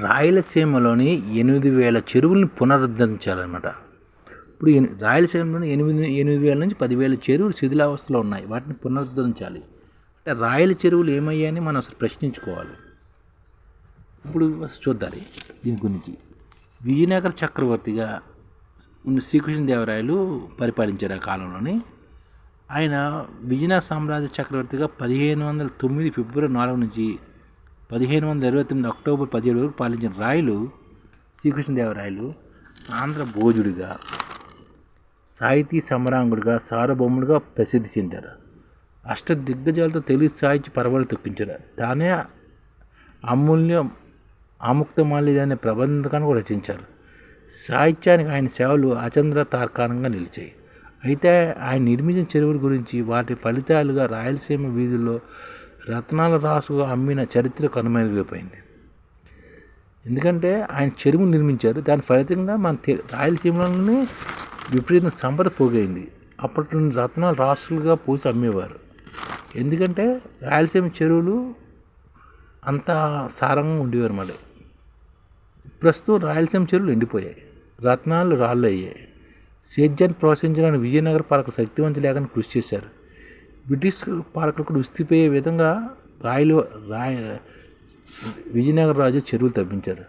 రాయలసీమలోని ఎనిమిది వేల చెరువుల్ని పునరుద్ధరించాలన్నమాట ఇప్పుడు రాయలసీమలోని ఎనిమిది ఎనిమిది వేల నుంచి పదివేల చెరువులు శిథిలావస్థలో ఉన్నాయి. వాటిని పునరుద్ధరించాలి అంటే రాయల చెరువులు ఏమయ్యాయని మనం అసలు ప్రశ్నించుకోవాలి. ఇప్పుడు అసలు చూద్దాం దీని గురించి. విజయనగర చక్రవర్తిగా ఉన్న శ్రీకృష్ణదేవరాయలు పరిపాలించారు ఆ కాలంలోని. ఆయన విజయనగర సామ్రాజ్య చక్రవర్తిగా పదిహేను వందల తొమ్మిది ఫిబ్రవరి నాలుగు నుంచి పదిహేను వందల ఇరవై తొమ్మిది అక్టోబర్ పదిహేడు వరకు పాలించిన రాయలు శ్రీకృష్ణదేవరాయలు ఆంధ్ర భోజుడిగా సాహితీ సమరాంగుడిగా సార్వభౌముడిగా ప్రసిద్ధి చెందారు. అష్ట దిగ్గజాలతో తెలుగు సాహిత్య పర్వాలు తొక్కించారు. తానే అమూల్యం ఆముక్తమాల్యద అనే ప్రబంధకాన్ని కూడా రచించారు. సాహిత్యానికి ఆయన సేవలు అచంద్ర తార్కాణంగా నిలిచాయి. అయితే ఆయన నిర్మించిన చెరువుల గురించి వాటి ఫలితాలుగా రాయలసీమ వీధుల్లో రత్నాల రాసుగా అమ్మిన చరిత్ర కనుమరుగైపోయింది ఎందుకంటే ఆయన చెరువు నిర్మించారు దాని ఫలితంగా మన తె- రాయలసీమలోనే విపరీత సంపద పోగైంది. అప్పట్లో రత్నాలు రాసులుగా పోసి అమ్మేవారు. ఎందుకంటే రాయలసీమ చెరువులు అంత సారంగా ఉండేవారు మరి ప్రస్తుతం రాయలసీమ చెరువులు ఎండిపోయాయి రత్నాలు రాళ్ళు అయ్యాయి సేద్యాన్ని ప్రోత్సహించడానికి విజయనగర పాలక శక్తివంతులు లేకుండా కృషి చేశారు. బ్రిటిష్ పాలకులకు విస్తిపోయే విధంగా రాయలు రాయ విజయనగర రాజు చెరువులు తవ్వించారు.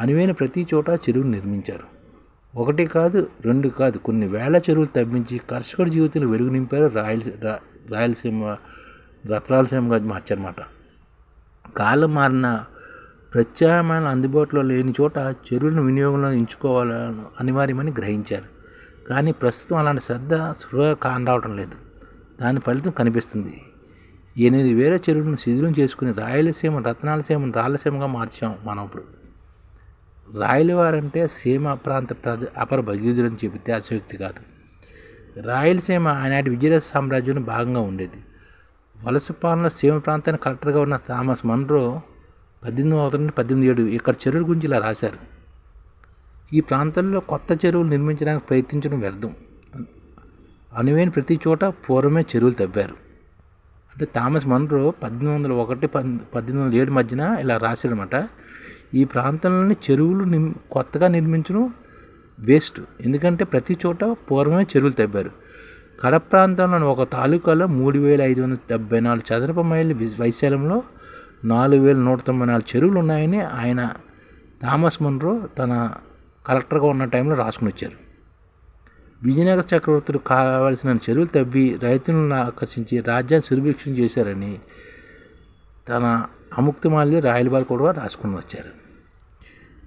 అనువైన ప్రతి చోట చెరువులు నిర్మించారు. ఒకటి కాదు రెండు కాదు కొన్ని వేల చెరువులు తవ్వించి కర్షకుడి జీవితంలో వెలుగు నింపారు రాయల రా- రాయలసీమ రత్నాలసీమగా మార్చారన్నమాట కాలం మారిన ప్రత్యామ్నాయాలు అందుబాటులో లేని చోట చెరువులను వినియోగంలో ఎంచుకోవాలని అనివార్యమని గ్రహించారు. కానీ ప్రస్తుతం అలాంటి శ్రద్ధ స్పృహ కానరావటం లేదు. దాని ఫలితం కనిపిస్తుంది. ఎనిమిది వేల చెరువులను శిథిలం చేసుకుని రాయలసీమ రత్నాలసీమను రాయలసీమగా మార్చాం మనం ఇప్పుడు రాయలవారంటే సీమ ప్రాంత ప్రజ అపర భగీదులని చెబితే అసయోక్తి కాదు. రాయలసీమ ఆనాటి విజయ సామ్రాజ్యంలో భాగంగా ఉండేది. వలస పాలన సీమ ప్రాంతానికి కలెక్టర్గా ఉన్న థామస్ మన్రో పద్దెనిమిది ఒకటి నుండి పద్దెనిమిది ఏడు ఇక్కడ చెరువుల గురించి ఇలా రాశారు. ఈ ప్రాంతంలో కొత్త చెరువులు నిర్మించడానికి ప్రయత్నించడం వ్యర్థం. అనువైన ప్రతి చోట పూర్వమే చెరువులు తవ్వారు. అంటే థామస్ మన్రో పద్దెనిమిది వందల ఒకటి పద్ పద్దెనిమిది వందల ఏడు మధ్యన ఇలా రాశాడనమాట. ఈ ప్రాంతంలోని చెరువులు నిర్ కొత్తగా నిర్మించడం వేస్ట్. ఎందుకంటే ప్రతి చోట పూర్వమే చెరువులు తవ్వారు. కడప ప్రాంతంలోని ఒక తాలూకాలో మూడు వేల ఐదు వందల డెబ్బై నాలుగు చదరపు మైళ్ళ వైశాల్యంలో నాలుగు వేల నూట తొంభై నాలుగు చెరువులు ఉన్నాయని ఆయన థామస్ మన్రో తన కలెక్టర్గా ఉన్న టైంలో రాసుకుని వచ్చారు. విజయనగర చక్రవర్తులు కావాల్సిన చెరువులు తవ్వి రైతులను ఆకర్షించి రాజ్యాన్ని సురభిక్షం చేశారని తన అముక్తమాల్య రాయలవారు కూడా రాసుకుని వచ్చారు.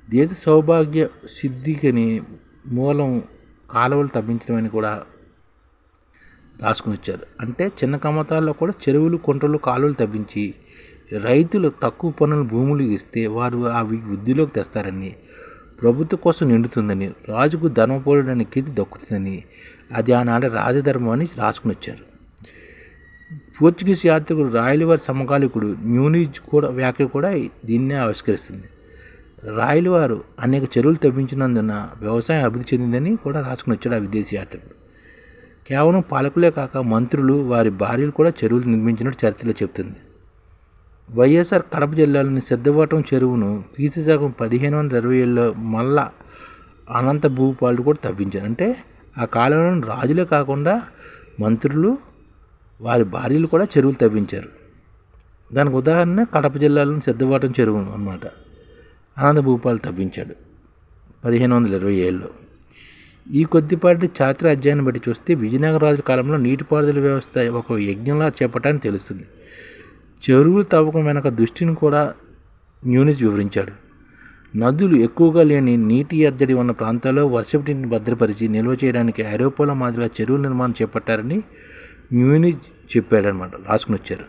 దేశ సౌభాగ్య సిద్ధికని మూలం కాలువలు తవ్వించడమని కూడా రాసుకుని వచ్చారు. అంటే చిన్న కమతాల్లో కూడా చెరువులు కుంటలు కాలువలు తవ్వించి రైతులు తక్కువ పనులు భూములు ఇస్తే వారు అవి వృద్ధిలోకి తెస్తారని ప్రభుత్వం కోసం నిండుతుందని రాజుకు ధర్మపోడని కీర్తి దక్కుతుందని అది ఆనాడు రాజధర్మం అని రాసుకుని వచ్చారు. పోర్చుగీస్ యాత్రికుడు రాయలవారి సమకాలికుడు న్యూనీజ్ కూడా వ్యాఖ్య కూడా దీన్నే ఆవిష్కరిస్తుంది. రాయలవారు అనేక చెరువులు తవ్వించినందున వ్యవసాయం అభివృద్ధి చెందిందని కూడా రాసుకుని వచ్చాడు ఆ విదేశీ యాత్రికుడు. కేవలం పాలకులే కాక మంత్రులు వారి భార్యలు కూడా చెరువులు నిర్మించినట్టు చరిత్రలో చెబుతుంది. వైఎస్ఆర్ కడప జిల్లాలోని సిద్ధవటం చెరువును క్రీస్తు శాఖం పదిహేను వందల ఇరవై ఏళ్ళలో మళ్ళా అనంత భూపాలు కూడా తవ్వించారు. అంటే ఆ కాలంలో రాజులే కాకుండా మంత్రులు వారి భార్యలు కూడా చెరువులు తవ్వించారు. దానికి ఉదాహరణ కడప జిల్లాలోని సిద్ధవటం చెరువు అన్నమాట. అనంత భూపాలు తవ్వించాడు పదిహేను వందల ఇరవై ఏళ్ళలో ఈ కొద్దిపాటి చారిత్ర అధ్యయనం బట్టి చూస్తే విజయనగర రాజుల కాలంలో నీటిపారుదల వ్యవస్థ ఒక యజ్ఞంలా చేపట్టాలని తెలుస్తుంది. చెరువులు తవ్వకం వెనక దృష్టిని కూడా న్యూనిస్ వివరించాడు. నదులు ఎక్కువగా లేని నీటి ఎద్దడి ఉన్న ప్రాంతాల్లో వర్షపు నీటిని భద్రపరిచి నిల్వ చేయడానికి ఐరోపాలో మాదిరిగా చెరువుల నిర్మాణం చేపట్టారని న్యూనిజ్ చెప్పాడనమాట రాసుకుని వచ్చారు.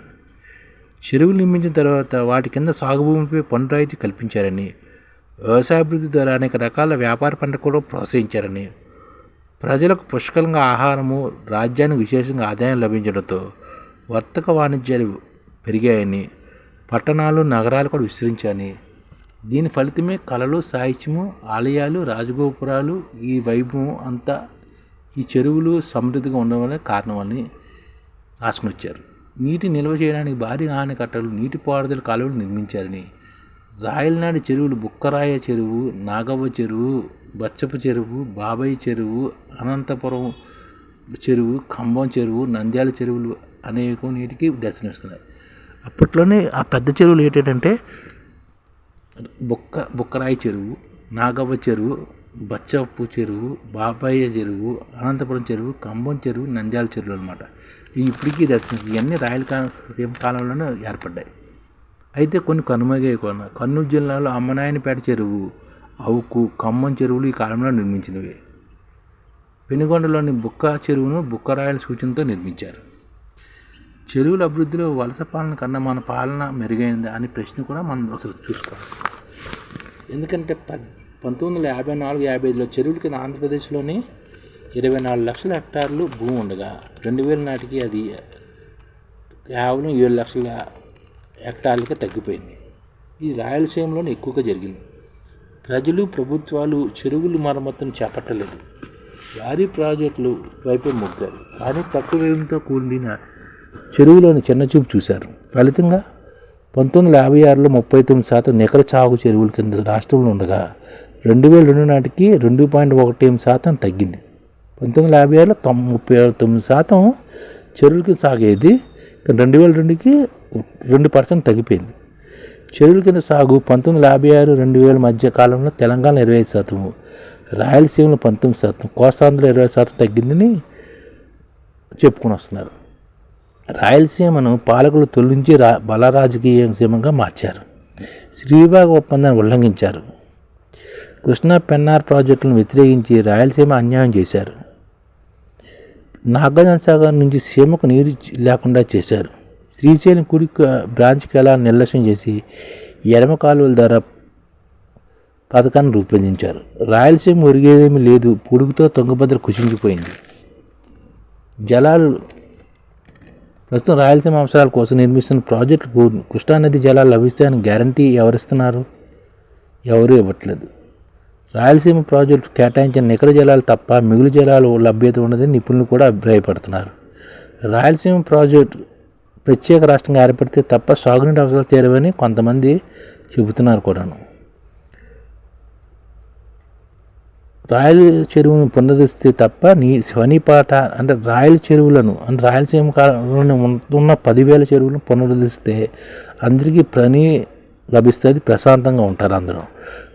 చెరువులు నిర్మించిన తర్వాత వాటి కింద సాగు భూమిపై పన్ను రాయితీ కల్పించారని వ్యవసాయాభివృద్ధి ద్వారా అనేక రకాల వ్యాపార పంట కూడా ప్రోత్సహించారని ప్రజలకు పుష్కలంగా ఆహారము రాజ్యానికి విశేషంగా ఆదాయం లభించడంతో వర్తక వాణిజ్యాలు పెరిగాయని పట్టణాలు నగరాలు కూడా విస్తరించాయని. దీని ఫలితమే కళలు సాహిత్యము ఆలయాలు రాజగోపురాలు ఈ వైభవం అంతా ఈ చెరువులు సమృద్ధిగా ఉండడం వల్ల కారణమని రాసుకుని వచ్చారు నీటి నిల్వ చేయడానికి భారీ ఆనకట్టలు నీటిపారుదల కాలువలు నిర్మించారని. రాయలనాడి చెరువులు బుక్కరాయ చెరువు నాగవ్వ చెరువు బచ్చపు చెరువు బాబాయి చెరువు అనంతపురం చెరువు ఖమ్మం చెరువు నంద్యాల చెరువులు అనేక నీటికి దర్శనమిస్తున్నాయి. అప్పట్లోనే ఆ పెద్ద చెరువులు ఏంటంటే బుక్క బుక్కరాయి చెరువు నాగవ్వ చెరువు బచ్చప్పు చెరువు బాబాయ్య చెరువు అనంతపురం చెరువు కంబం చెరువు నంద్యాల చెరువులు అనమాట ఇప్పటికీ దర్శనం ఇవన్నీ రాయల కాలం కాలంలోనే ఏర్పడ్డాయి. అయితే కొన్ని కనుమగే కొన కర్నూలు జిల్లాలో అమ్మనాయనపేట చెరువు అవుకు ఖమ్మం చెరువులు ఈ కాలంలో నిర్మించినవి. పెనుగొండలోని బుక్క చెరువును బుక్కరాయల సూచనతో నిర్మించారు. చెరువుల అభివృద్ధిలో వలస పాలన కన్నా మన పాలన మెరుగైందా అనే ప్రశ్న కూడా మనం అసలు చూసుకోవాలి. ఎందుకంటే పద్ పంతొమ్మిది వందల యాభై నాలుగు యాభై ఐదులో చెరువుల కింద ఆంధ్రప్రదేశ్లోని ఇరవై నాలుగు లక్షల హెక్టార్లు భూమి ఉండగా రెండు వేల నాటికి అది కేవలం ఏడు లక్షల హెక్టార్లకి తగ్గిపోయింది. ఇది రాయలసీమలోనే ఎక్కువగా జరిగింది. ప్రజలు ప్రభుత్వాలు చెరువులు మరమ్మతును చేపట్టలేదు. భారీ ప్రాజెక్టులు వైపే మొగ్గారు కానీ తక్కువ వ్యయంతో కూడిన చెరువులోని చిన్నచూపు చూశారు. ఫలితంగా పంతొమ్మిది వందల యాభై ఆరులో ముప్పై తొమ్మిది శాతం నికర చాగు చెరువుల కింద రాష్ట్రంలో ఉండగా రెండు వేల రెండు నాటికి రెండు పాయింట్ ఒకటి ఎనిమిది శాతం తగ్గింది. పంతొమ్మిది వందల యాభై ఆరులో తొమ్ ముప్పై తొమ్మిది శాతం చెరువులకి సాగేది రెండు వేల రెండుకి రెండు పర్సెంట్ తగ్గిపోయింది. చెరువుల కింద సాగు పంతొమ్మిది వందల యాభై ఆరు రెండు వేల మధ్య కాలంలో తెలంగాణ ఇరవై ఐదు శాతము రాయలసీమలో పంతొమ్మిది శాతం కోస్తాంధ్రలో ఇరవై శాతం తగ్గిందని చెప్పుకొని వస్తున్నారు. రాయలసీమను పాలకులు తొలగించి రా బల రాజకీయ సీమంగా మార్చారు. శ్రీబాగ్ ఒప్పందాన్ని ఉల్లంఘించారు. కృష్ణా పెన్నార్ ప్రాజెక్టులను వ్యతిరేకించి రాయలసీమ అన్యాయం చేశారు. నాగార్జున సాగర్ నుంచి సీమకు నీరు లేకుండా చేశారు. శ్రీశైలం కుడి క- బ్రాంచ్ కెలాన్ని నిర్లక్ష్యం చేసి ఎడమ కాలువల ద్వారా పథకాన్ని రూపొందించారు. రాయలసీమ ఒరిగేదేమీ లేదు. పొడుగుతో తుంగభద్ర కుషించిపోయింది జలాలు ప్రస్తుతం రాయలసీమ అవసరాల కోసం నిర్మిస్తున్న ప్రాజెక్టులకు కృష్ణానది జలాలు లభిస్తాయని గ్యారంటీ ఎవరిస్తున్నారు? ఎవరూ ఇవ్వట్లేదు. రాయలసీమ ప్రాజెక్టు కేటాయించిన నికర జలాలు తప్ప మిగులు జలాలు లభ్యత ఉండదని నిపుణులు కూడా అభిప్రాయపడుతున్నారు. రాయలసీమ ప్రాజెక్టు ప్రత్యేక రాష్ట్రంగా ఏర్పడితే తప్ప సాగునీటి అవసరాలు తీరవని కొంతమంది చెబుతున్నారు కూడాను. రాయల చెరువును పునరుద్ధరిస్తే తప్ప నీ శనిపాట అంటే రాయల చెరువులను అంటే రాయలసీమ కాలంలోనే ఉన్న పదివేల చెరువులను పునరుద్ధరిస్తే అందరికీ పని లభిస్తుంది ప్రశాంతంగా ఉంటారు అందరూ.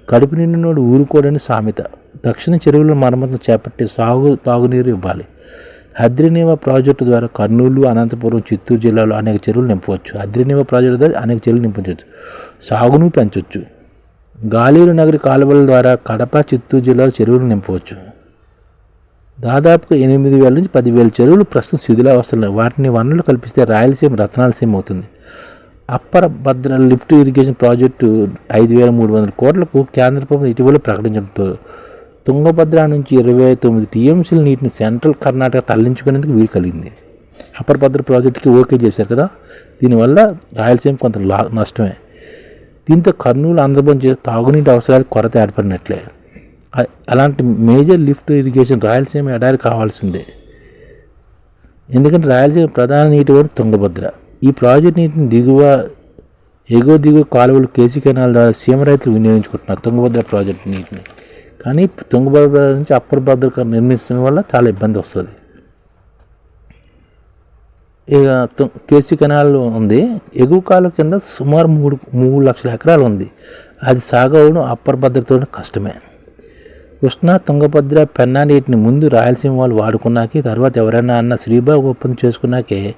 కడుపు నిండినోడు ఊరుకోడని సామెత. దక్షిణ చెరువుల మరమ్మతులు చేపట్టి సాగు తాగునీరు ఇవ్వాలి. హద్రినీవ ప్రాజెక్టు ద్వారా కర్నూలు అనంతపురం చిత్తూరు జిల్లాలో అనేక చెరువులు నింపవచ్చు. హద్రినీవ ప్రాజెక్టు ద్వారా అనేక చెరువులు నింపవచ్చు సాగును పెంచవచ్చు గాలిరు నగరి కాలువల ద్వారా కడప చిత్తూరు జిల్లాలో చెరువులు నింపవచ్చు. దాదాపుగా ఎనిమిది వేల నుంచి పదివేల చెరువులు ప్రస్తుతం శిథిలావస్థలు వాటిని వనరులు కల్పిస్తే రాయలసీమ రత్నాలసీమ అవుతుంది. Upper Bhadra lift irrigation project ఐదు వేల మూడు వందల కోట్లకు కేంద్ర ప్రభుత్వం ఇటీవల ప్రకటించడంతో తుంగభద్ర నుంచి ఇరవై తొమ్మిది టీఎంసీల నీటిని సెంట్రల్ కర్ణాటక తరలించుకునేందుకు వీలు కలిగింది. అప్పర్ భద్ర ప్రాజెక్టుకి ఓకే చేశారు కదా? దీనివల్ల రాయలసీమ కొంత లా నష్టమే. దీంతో కర్నూలు ఆంధ్రప్రదేశ్ చేసే తాగునీటి అవసరాలు కొరత ఏర్పడినట్లే. అలాంటి మేజర్ లిఫ్ట్ ఇరిగేషన్ రాయలసీమ ఎడారి కావాల్సిందే. ఎందుకంటే రాయలసీమ ప్రధాన నీటి వరకు తుంగభద్ర. ఈ ప్రాజెక్ట్ నీటిని దిగువ ఎగువ దిగువ కాలువలు కేసీ కెనాల్ ద్వారా సీమ రైతులు వినియోగించుకుంటున్నారు తుంగభద్ర ప్రాజెక్ట్ నీటిని. కానీ తుంగభద్ర నుంచి అప్పర్ భద్ర నిర్మించడం వల్ల చాలా ఇబ్బంది వస్తుంది. ఇక తు- కేసీ కెనాల్ ఉంది. ఎగువ కాలువ కింద సుమారు మూడు మూడు లక్షల ఎకరాలు ఉంది. అది సాగవడం అప్పర్ భద్రతో కష్టమే. కృష్ణా తుంగభద్ర పెన్నా నీటిని ముందు రాయలసీమ వాళ్ళు వాడుకున్నాకే తర్వాత ఎవరైనా అన్న శ్రీబాబు ఒప్పందం చేసుకున్నాకే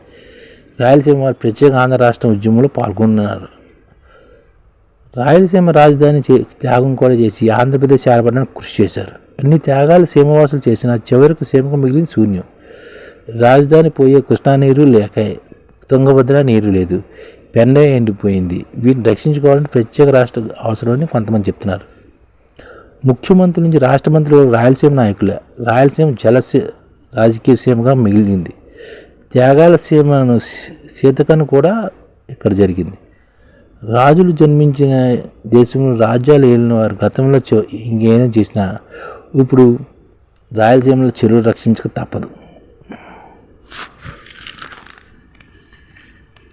రాయలసీమ వారు ప్రత్యేక ఆంధ్ర రాష్ట్రం ఉద్యమంలో పాల్గొన్నారు. రాయలసీమ రాజధాని చే- త్యాగం కూడా చేసి ఆంధ్రప్రదేశ్ ఏర్పడడానికి కృషి చేశారు. అన్ని త్యాగాలు సీమవాసులు చేసిన చివరికి సీమకు మిగిలింది శూన్యం. రాజధాని పోయే కృష్ణా నీరు లేక తుంగభద్ర నీరు లేదు. పెండ ఎండిపోయింది. వీటిని రక్షించుకోవాలంటే ప్రత్యేక రాష్ట్ర అవసరమని కొంతమంది చెప్తున్నారు. ముఖ్యమంత్రి నుంచి రాష్ట్ర మంత్రులు రాయలసీమ నాయకులే రాయలసీమ జలసీ రాజకీయ సీమగా మిగిలింది. త్యాగాల సీమను సీతకను కూడా ఇక్కడ జరిగింది. రాజులు జన్మించిన దేశంలో రాజ్యాలు ఏలిన వారు గతంలో ఇంకేమైనా చేసినా ఇప్పుడు రాయలసీమలో చెరువులు రక్షించక తప్పదు.